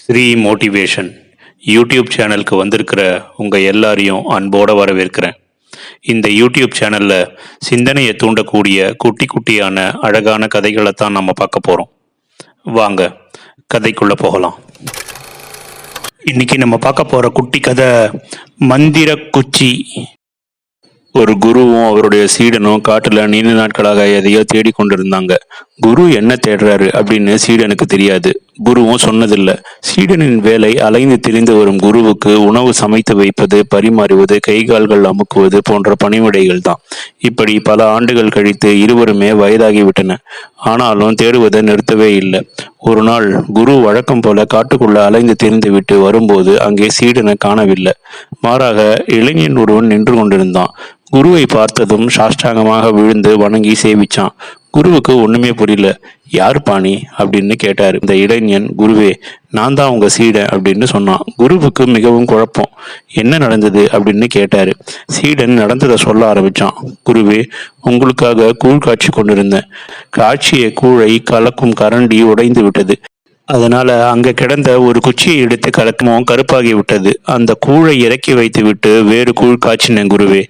Sri motivation YouTube சேனலுக்கு வந்திருக்கிற உங்கள் எல்லாரையும் அன்போடு வரவேற்கிறேன். இந்த யூடியூப் சேனலில் சிந்தனையை தூண்டக்கூடிய குட்டி குட்டியான அழகான கதைகளை தான் நம்ம பார்க்க போகிறோம் வாங்க கதைக்குள்ளே போகலாம். இன்னைக்கு நம்ம பார்க்க போகிற குட்டி கதை மந்திர குச்சி. ஒரு குருவும் அவருடைய சீடனும் காட்டில் நீண்ட நாட்களாக எதையோ தேடிக்கொண்டிருந்தாங்க. குரு என்ன தேடுறாரு அப்படின்னு சீடனுக்கு தெரியாது. குருவும் சொன்னதில்லை. சீடனின் வேலை அலைந்து திரிந்து வரும் குருவுக்கு உணவு சமைத்து வைப்பது பரிமாறுவது கை கால்கள் அமுக்குவது போன்ற பணிவிடைகள் தான். இப்படி பல ஆண்டுகள் கழித்து இருவருமே வயதாகிவிட்டன. ஆனாலும் தேடுவதை நிறுத்தவே இல்லை. ஒரு நாள் குரு வழக்கம் போல காட்டுக்குள்ள அலைந்து திரிந்து விட்டு வரும்போது அங்கே சீடனை காணவில்லை. மாறாக இளைஞன் ஒருவன் நின்று கொண்டிருந்தான். குருவை பார்த்ததும் சாஷ்டாங்கமாக விழுந்து வணங்கி சேவிச்சான். குருவுக்கு ஒண்ணுமே புரியல. யார் பாணி? அப்படின்னு கேட்டார். இந்த இளைஞன் குருவே நான் தான் உங்க சீடன் அப்படின்னு சொன்னான். குருவுக்கு மிகவும் குழப்பம். என்ன நடந்தது? அப்படின்னு கேட்டாரு. சீடன் நடந்ததை சொல்ல ஆரம்பிச்சான். குருவே உங்களுக்காக கூழ் காட்சி கொண்டிருந்தேன். காட்சியை கூழை கலக்கும் கரண்டி உடைந்து விட்டது. அதனால் அங்கே கிடந்த ஒரு குச்சியை எடுத்து கலக்கமும் கருப்பாகி விட்டது. அந்த கூழை இறக்கி வைத்து விட்டு வேறு கூழ் காய்ச்சினேன் குருவே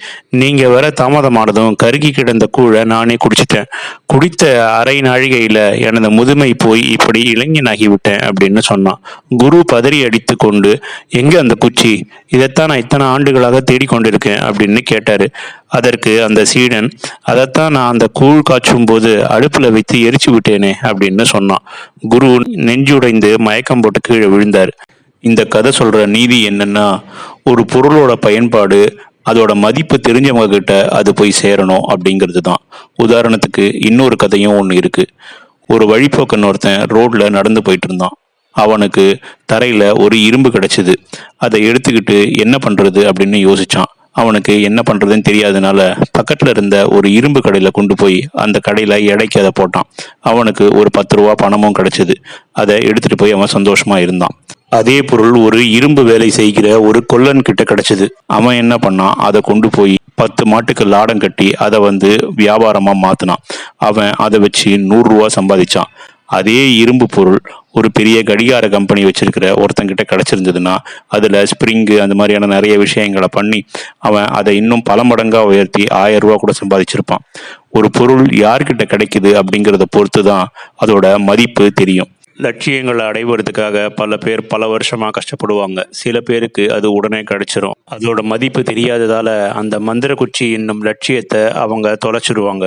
நீங்கள் வர தாமதமானதும் கருகி கிடந்த கூழை நானே குடிச்சிட்டேன். குடித்த அரை நாழிகையில் எனது முதுமை போய் இப்படி இளைஞனாகிவிட்டேன் அப்படின்னு சொன்னான். குரு பதறி அடித்து கொண்டு எங்கே அந்த குச்சி? இதைத்தான் நான் இத்தனை ஆண்டுகளாக தேடிக்கொண்டிருக்கேன் அப்படின்னு கேட்டார். அதற்கு அந்த சீடன் அதைத்தான் நான் அந்த கூழ் காய்ச்சும் போது அடுப்பில் வைத்து எரிச்சு விட்டேனே அப்படின்னு சொன்னான். குரு நெஞ்சுடைந்து மயக்கம் போட்டு கீழே விழுந்தார். இந்த கதை சொல்ற நீதி என்னன்னா ஒரு பொருளோட பயன்பாடு அதோட மதிப்பு தெரிஞ்சவங்க கிட்ட அது போய் சேரணும் அப்படிங்கிறது தான். உதாரணத்துக்கு இன்னொரு கதையும் ஒன்று இருக்கு. ஒரு வழிபோக்கன் ஒருத்தன் ரோட்ல நடந்து போயிட்டு இருந்தான். அவனுக்கு தரையில ஒரு இரும்பு கிடைச்சது. அதை எடுத்துக்கிட்டு என்ன பண்றது அப்படின்னு யோசிச்சான். அவனுக்கு என்ன பண்ணுறதுன்னு தெரியாதனால பக்கத்தில் இருந்த ஒரு இரும்பு கடையில் கொண்டு போய் அந்த கடையில் எடைக்கு அதை போட்டான். அவனுக்கு ஒரு பத்து ரூபா பணமும் கிடச்சிது. அதை எடுத்துகிட்டு போய் அவன் சந்தோஷமாக இருந்தான். அதே பொருள் ஒரு இரும்பு வேலை செய்கிற ஒரு கொல்லன் கிட்ட கிடைச்சது. அவன் என்ன பண்ணான்? அதை கொண்டு போய் பத்து மாட்டுக்கு லாடம் கட்டி அதை வந்து வியாபாரமா மாத்தினான். அவன் அதை வச்சு நூறுரூவா சம்பாதிச்சான். அதே இரும்பு பொருள் ஒரு பெரிய கடிகார கம்பெனி வச்சிருக்கிற ஒருத்தங்கிட்ட கிடச்சிருந்ததுன்னா அதில் ஸ்ப்ரிங்கு அந்த மாதிரியான நிறைய விஷயங்களை பண்ணி அவன் அதை இன்னும் பல மடங்காக உயர்த்தி ஆயிரம் ரூபா கூட சம்பாதிச்சிருப்பான். ஒரு பொருள் யார்கிட்ட கிடைக்குது அப்படிங்கிறத பொறுத்து தான் அதோட மதிப்பு தெரியும். லட்சியங்களை அடைவதற்காக பல பேர் பல வருஷமாக கஷ்டப்படுவாங்க. சில பேருக்கு அது உடனே கிடைச்சிரும். அதோட மதிப்பு தெரியாததால அந்த மந்திர குச்சி என்னும் லட்சியத்தை அவங்க தொலைச்சிடுவாங்க